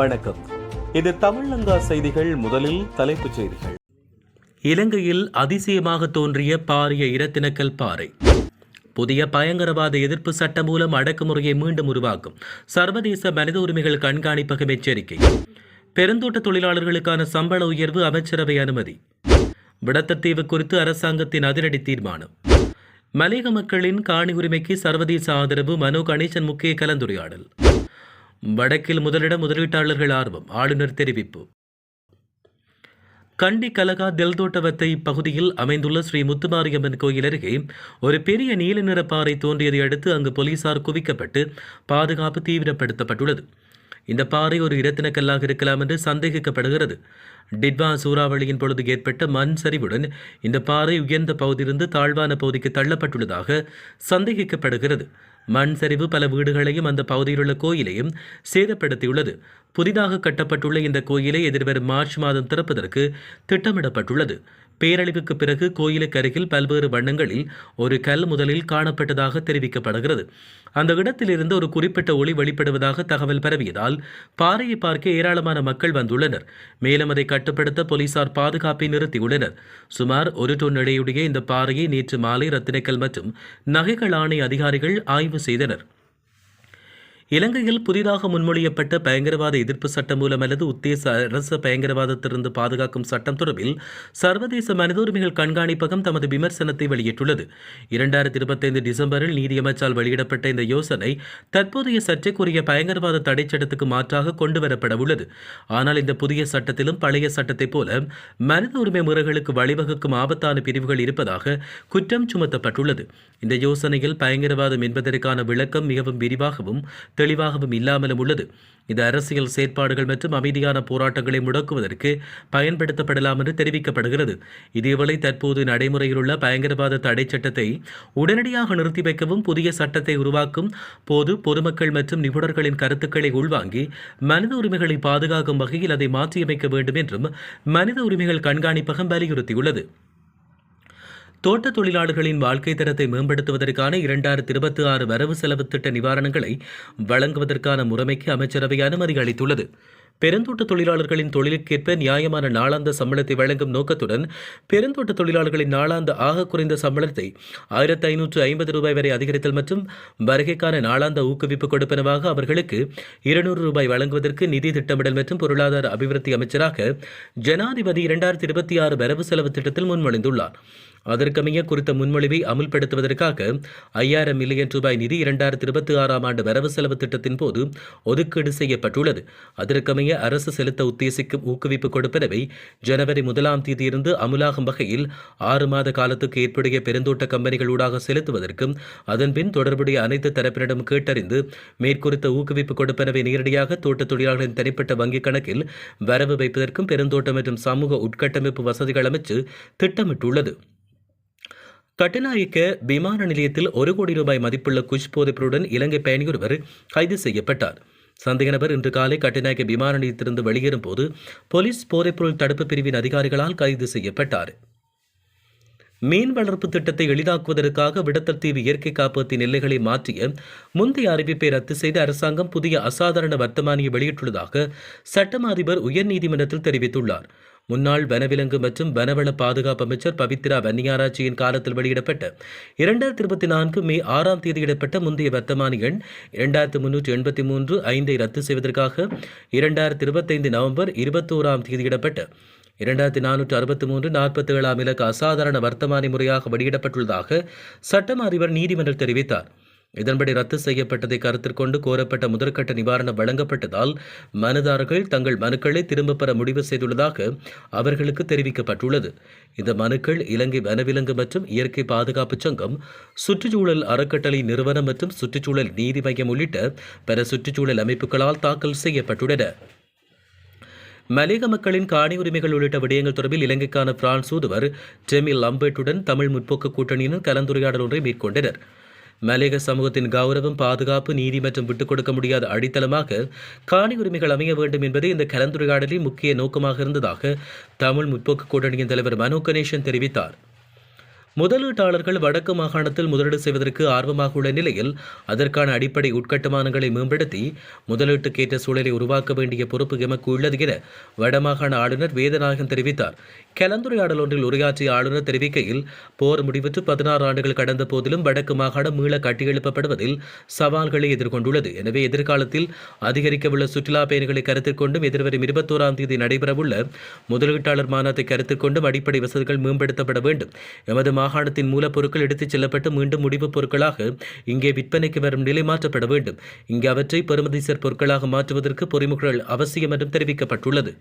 வணக்கம். இது தமிழங்கா செய்திகள் முதலில் தலைப்புச் செய்திகள். இலங்கையில் அதிசயமாக தோன்றிய பாரிய இரத்தினக்கல் பாறை. புதிய பயங்கரவாத எதிர்ப்பு சட்டம் மூலம் அடக்குமுறையை மீண்டும் உருவாக்கும் சர்வதேச மனித உரிமைகள் கண்காணிப்பகம் எச்சரிக்கை. பெருந்தோட்ட தொழிலாளர்களுக்கான சம்பள உயர்வு அமைச்சரவை அனுமதி. விடத்தத்தீவு குறித்து அரசாங்கத்தின் அதிரடி தீர்மானம். மலையக மக்களின் காணி உரிமைக்கு சர்வதேச ஆதரவு மனோ கணேசன் முக்கிய கலந்துரையாடல். வடக்கில் முதலிட முதலீட்டாளர்கள் ஆர்வம் ஆளுநர் தெரிவிப்பு. கண்டி கலகா தெல்தோட்டவத்தை பகுதியில் அமைந்துள்ள ஸ்ரீ முத்துமாரியம்மன் கோயில் அருகே ஒரு பெரிய நீல நிற பாறை தோன்றியதை அடுத்து அங்கு போலீசார் குவிக்கப்பட்டு பாதுகாப்பு தீவிரப்படுத்தப்பட்டுள்ளது. இந்த பாறை ஒரு இரத்தினக்கல்லாக இருக்கலாம் என்று சந்தேகிக்கப்படுகிறது. டிட்வா சூறாவளியின் பொழுது ஏற்பட்ட மண் சரிவுடன் இந்த பாறை உயர்ந்த பகுதியிலிருந்து தாழ்வான பகுதிக்கு தள்ளப்பட்டுள்ளதாக சந்தேகிக்கப்படுகிறது. மண் சரிவு பல வீடுகளையும் அந்த பகுதியிலுள்ள கோயிலையும் சேதப்படுத்தியுள்ளது. புதிதாக கட்டப்பட்டுள்ள இந்த கோயிலை எதிர்வரும் மார்ச் மாதம் திறப்பதற்கு திட்டமிடப்பட்டுள்ளது. பேரழிவுக்கு பிறகு கோயிலுக்கு அருகில் பல்வேறு வண்ணங்களில் ஒரு கல் முதலில் காணப்பட்டதாக தெரிவிக்கப்படுகிறது. அந்த இடத்திலிருந்து ஒரு குறிப்பிட்ட ஒளி வெளிப்படுவதாக தகவல் பரவியதால் பாறையை பார்க்க ஏராளமான மக்கள் வந்துள்ளனர். மேலும் அதை கட்டுப்படுத்த போலீசார் பாதுகாப்பை நிறுத்தியுள்ளனர். சுமார் ஒரு டன் எடையுடைய இந்த பாறையை நேற்று மாலை ரத்தினக்கல் மற்றும் நகைகள் ஆணை அதிகாரிகள் ஆய்வு செய்தனர். இலங்கையில் புதிதாக முன்மொழியப்பட்ட பயங்கரவாத எதிர்ப்பு சட்டம் மூலம் அல்லது உத்தேச அரச பயங்கரவாதத்திலிருந்து பாதுகாக்கும் சட்டம் தொடர்பில் சர்வதேச மனித உரிமைகள் கண்காணிப்பகம் தமது விமர்சனத்தை வெளியிட்டுள்ளது. இரண்டாயிரத்தி இருபத்தைந்து டிசம்பரில் நீதியமைச்சால் வெளியிடப்பட்ட இந்த யோசனை தற்போதைய சர்ச்சைக்குரிய பயங்கரவாத தடை சட்டத்துக்கு மாற்றாக கொண்டுவரப்பட உள்ளது. ஆனால் இந்த புதிய சட்டத்திலும் பழைய சட்டத்தைப் போல மனித உரிமை முறைகளுக்கு வழிவகுக்கும் ஆபத்தான பிரிவுகள் இருப்பதாக குற்றம் சுமத்தப்பட்டுள்ளது. இந்த யோசனையில் பயங்கரவாதம் என்பதற்கான விளக்கம் மிகவும் விரிவாகவும் தெளிவாகவும் இல்லாமலும் உள்ளது. இது அரசியல் செயற்பாடுகள் மற்றும் அமைதியான போராட்டங்களை முடக்குவதற்கு பயன்படுத்தப்படலாம் என்று தெரிவிக்கப்படுகிறது. இதேவேளை தற்போது நடைமுறையில் உள்ள பயங்கரவாத தடை சட்டத்தை உடனடியாக நிறுத்தி வைக்கவும் புதிய சட்டத்தை உருவாக்கும் போது பொதுமக்கள் மற்றும் நிபுணர்களின் கருத்துக்களை உள்வாங்கி மனித உரிமைகளை பாதுகாக்கும் வகையில் அதை மாற்றியமைக்க வேண்டும் என்றும் மனித உரிமைகள் கண்காணிப்பகம் வலியுறுத்தியுள்ளது. தோட்ட தொழிலாளர்களின் வாழ்க்கை தரத்தை மேம்படுத்துவதற்கான இரண்டாயிரத்தி இருபத்தி ஆறு வரவு செலவு திட்ட நிவாரணங்களை வழங்குவதற்கான முறைமைக்கு அமைச்சரவை அனுமதி அளித்துள்ளது. பெருந்தோட்ட தொழிலாளர்களின் தொழிலுக்கேற்ப நியாயமான நாளாந்த சம்பளத்தை வழங்கும் நோக்கத்துடன் பெருந்தோட்ட தொழிலாளர்களின் நாளாந்த ஆக குறைந்த சம்பளத்தை ஆயிரத்து ஐநூற்று ஐம்பது ரூபாய் வரை அதிகரித்தல் மற்றும் வருகைக்கான நாளாந்த ஊக்குவிப்பு கொடுப்பனவாக அவர்களுக்கு இருநூறு ரூபாய் வழங்குவதற்கு நிதி திட்டமிடல் மற்றும் பொருளாதார அபிவிருத்தி அமைச்சராக ஜனாதிபதி இரண்டாயிரத்தி இருபத்தி ஆறு வரவு செலவு திட்டத்தில் முன்மொழிந்துள்ளார். அதற்கமைய குறித்த முன்மொழிவை அமுல்படுத்துவதற்காக ஐயாயிரம் மில்லியன் ரூபாய் நிதி இரண்டாயிரத்தி இருபத்தி ஆறாம் ஆண்டு வரவு செலவு திட்டத்தின் போது ஒதுக்கீடு செய்யப்பட்டுள்ளது. அதற்கமைய அரசு செலுத்த உத்தேசிக்கும் ஊக்குவிப்பு கொடுப்பனவை ஜனவரி முதலாம் தேதியிலிருந்து அமுலாகும் வகையில் ஆறு மாத காலத்துக்கு ஏற்புடைய பெருந்தோட்ட கம்பெனிகள் ஊடாக செலுத்துவதற்கும் அதன்பின் தொடர்புடைய அனைத்து தரப்பினரிடம் கேட்டறிந்து மேற்குறித்த ஊக்குவிப்பு கொடுப்பனவை நேரடியாக தோட்ட தொழிலாளர்களின் தனிப்பட்ட வங்கிக் கணக்கில் வரவு வைப்பதற்கும் பெருந்தோட்டம் மற்றும் சமூக உட்கட்டமைப்பு வசதிகள் அமைச்சு திட்டமிட்டுள்ளது. கட்டுநாயக்க விமான நிலையத்தில் ஒரு கோடி ரூபாய் மதிப்புள்ள குஷ் போதைப்பொருடன் இலங்கை பயணியொருவர் கைது செய்யப்பட்டார். சந்தேக நபர் இன்று காலை கட்டுநாயக்க விமான நிலையத்திலிருந்து வெளியேறும் போது போலீஸ் போதைப்பொருள் தடுப்பு பிரிவின் அதிகாரிகளால் கைது செய்யப்பட்டார். மீன் வளர்ப்பு திட்டத்தை எளிதாக்குவதற்காக விடத்தல் தீவு இயற்கை காப்பகத்தின் எல்லைகளை மாற்றிய முந்தைய அறிவிப்பை ரத்து செய்து அரசாங்கம் புதிய அசாதாரண வர்த்தமானியை வெளியிட்டுள்ளதாக சட்டம் அதிபர் உயர்நீதிமன்றத்தில் தெரிவித்துள்ளார். முன்னாள் வனவிலங்கு மற்றும் வனவள பாதுகாப்பு அமைச்சர் பவித்ரா வன்னியாராட்சியின் காலத்தில் வெளியிடப்பட்ட இரண்டாயிரத்தி இருபத்தி நான்கு மே ஆறாம் தேதியிடப்பட்ட முந்தைய வர்த்தமானி எண் இரண்டாயிரத்து முன்னூற்றி எண்பத்தி மூன்று ஐந்தை ரத்து செய்வதற்காக இரண்டாயிரத்தி இருபத்தைந்து நவம்பர் இருபத்தோராம் தேதியிடப்பட்ட இரண்டாயிரத்தி நானூற்று அறுபத்தி மூன்று நாற்பத்தி ஏழாம் இலக்கு அசாதாரண வர்த்தமானி முறையாக வெளியிடப்பட்டுள்ளதாக சட்டம் அதிபர் நீதிமன்றம் தெரிவித்தார். இதன்படி ரத்து செய்யப்பட்டதை கருத்திற்கொண்டு கோரப்பட்ட முதற்கட்ட நிவாரணம் வழங்கப்பட்டதால் மனுதாரர்கள் தங்கள் மனுக்களை திரும்பப் பெற முடிவு செய்துள்ளதாக அவர்களுக்கு தெரிவிக்கப்பட்டுள்ளது. இந்த மனுக்கள் இலங்கை வனவிலங்கு மற்றும் இயற்கை பாதுகாப்பு சங்கம் சுற்றுச்சூழல் அறக்கட்டளை நிறுவனம் மற்றும் சுற்றுச்சூழல் நீதி மையம் உள்ளிட்ட பிற சுற்றுச்சூழல் அமைப்புகளால் தாக்கல் செய்யப்பட்டுள்ளன. மலேக மக்களின் காணி உரிமைகள் உள்ளிட்ட விடயங்கள் தொடர்பில் இலங்கைக்கான பிரான்ஸ் தூதுவர் ஜெமில் லம்பேட்டுடன் தமிழ் முற்போக்கு கூட்டணியினர் கலந்துரையாடல் ஒன்றை மேற்கொண்டனர். மலேக சமூகத்தின் கௌரவம் பாதுகாப்பு நீதி மற்றும் விட்டுக் கொடுக்க முடியாத அடித்தளமாக காணி உரிமைகள் அமைய வேண்டும் என்பது இந்த கலந்துரையாடலின் முக்கிய நோக்கமாக இருந்ததாக தமிழ் முற்போக்கு கூட்டணியின் தலைவர் மனோ கணேசன் தெரிவித்தார். முதலீட்டாளர்கள் வடக்கு மாகாணத்தில் முதலீடு செய்வதற்கு ஆர்வமாக உள்ள நிலையில் அதற்கான அடிப்படை உட்கட்டுமானங்களை மேம்படுத்தி முதலீட்டுக்கேற்ற சூழலை உருவாக்க வேண்டிய பொறுப்பு எமக்கு உள்ளது என வடமாகாண ஆளுநர் வேதநாயகன் தெரிவித்தார். கலந்துரையாடல் ஒன்றில் உரையாற்றிய ஆளுநர் தெரிவிக்கையில் போர் முடிவுற்று பதினாறு ஆண்டுகள் கடந்த போதிலும் வடக்கு மாகாணம் மீள கட்டியெழுப்பப்படுவதில் சவால்களை எதிர்கொண்டுள்ளது. எனவே எதிர்காலத்தில் அதிகரிக்கவுள்ள சுற்றுலா பயணிகளை கருத்தில் கொண்டும் எதிர்வரும் இருபத்தோராம் தேதி நடைபெறவுள்ள முதலீட்டாளர் மாநாட்டை கருத்தில் கொண்டும் அடிப்படை வசதிகள் மேம்படுத்தப்பட வேண்டும். எமது மாகாணத்தின் மூலப்பொருட்கள் எடுத்துச் செல்லப்பட்டு மீண்டும் முடிவுப் பொருட்களாக இங்கே விற்பனைக்கு வரும் நிலை மாற்றப்பட வேண்டும். இங்கே அவற்றை பெறுமதிசர் பொருட்களாக மாற்றுவதற்கு பொறிமுறைகள் அவசியம் என்றும் தெரிவிக்கப்பட்டுள்ளது.